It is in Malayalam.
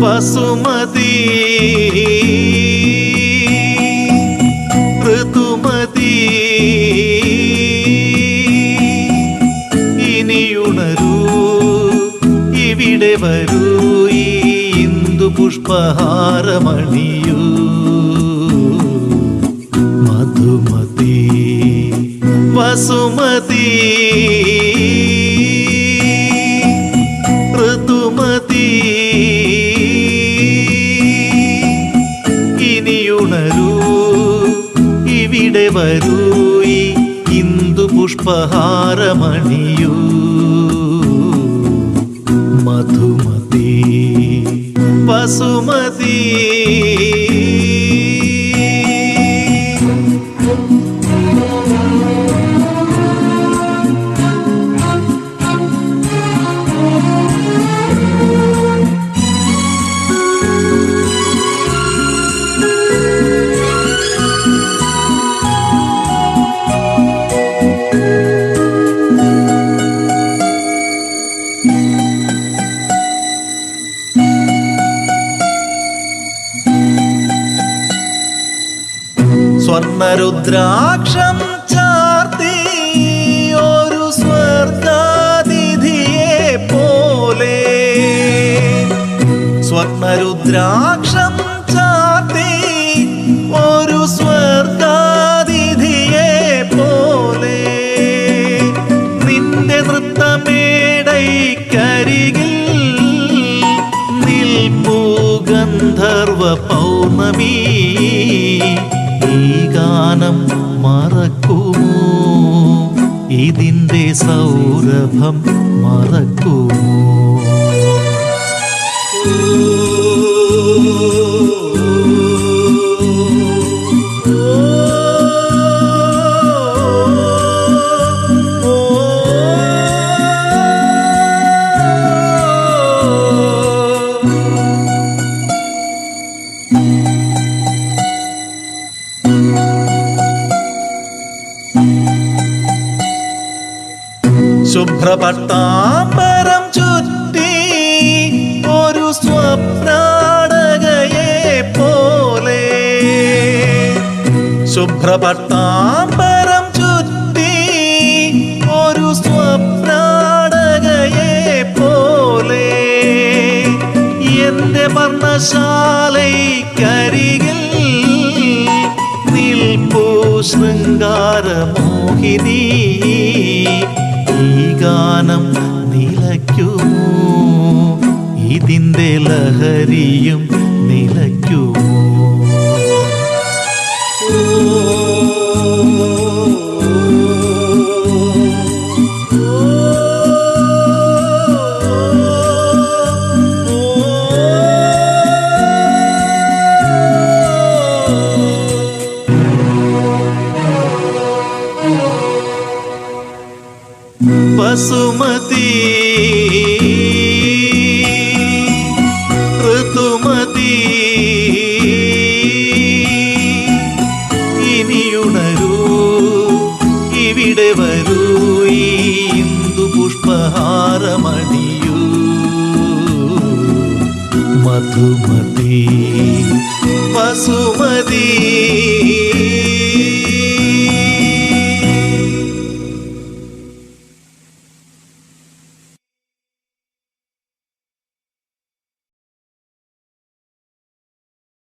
വസുമതി ഇവിടെ വരൂ ഈ ഇന്ദു പുഷ്പഹാരമണിയൂ. മധുമതി വസുമതി ഋതുമതി ഇനിയുണരൂ ഇവിടെ വരൂ ഈ ഇന്ദു പുഷ്പഹാരമണിയൂ. മധുമതി വസുമതി സ്വർണരുദ്രാക്ഷം ചാർത്തി ഒരു സ്വർഗാതിഥിയെ പോലെ. സ്വർണരുദ്രാക്ഷം ചാർത്തി ഒരു സ്വർഗാതിഥിയെ പോലെ. നിന്റെ നൃത്തമേടൈക്കരികിൽ നിൽപ്പൂ ഗന്ധർവ പൗർണമി. ഈ ഗാനം മറക്കുമോ? ഇതിന്റെ സൗരഭം മറക്കുമോ? ശുഭ്രപട്ടാമ്പരം ചുറ്റി ഒരു സ്വപ്നാടകയെ പോലെ. ശുഭ്രപട്ടാമ്പരം ചുറ്റി ഒരു സ്വപ്നാടകയെ പോലെ. എന്റെ വർണശാലയ്ക്കരികിൽ നിൽപ്പൂ ശൃംഗാരമോഹിനി ഗാനം നിലയ്ക്കുമോ ഇതിന്റെ ലഹരിയും നിലയ്ക്കുമോ വസുമതി. ഋതുമതി. ഇനിയുണരൂ ഇവിടെ വരൂ ഇന്ദു പുഷ്പഹാരമണിയൂ. മധുമതി വസുമതി.